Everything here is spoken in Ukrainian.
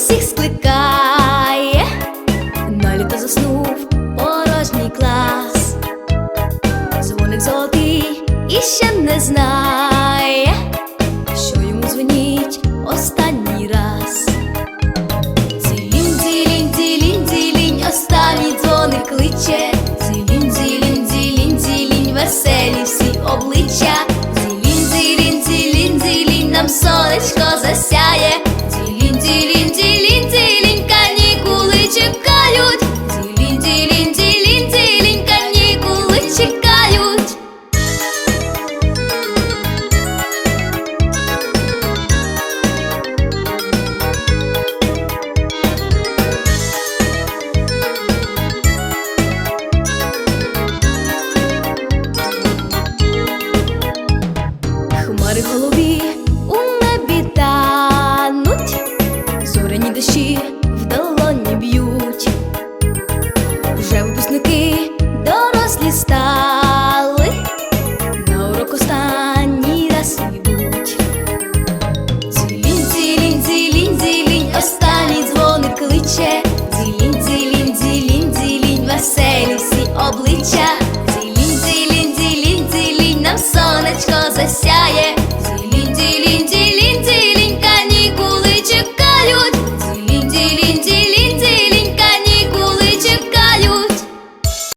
усіх скликає, на літо заснув порожній клас, дзвоник золотий і ще не знає, що йому дзвоніть останній раз. Цілінь, цілінь, цілінь, цілінь, останній дзвоник кличе, цілінь, цілінь, цілінь, цілінь, веселі всі обличчя, цілінь, цілінь, цілінь, цілінь, нам сонечко засяє. Дощі в долоні б'ють. Вже випускники дорослі стали,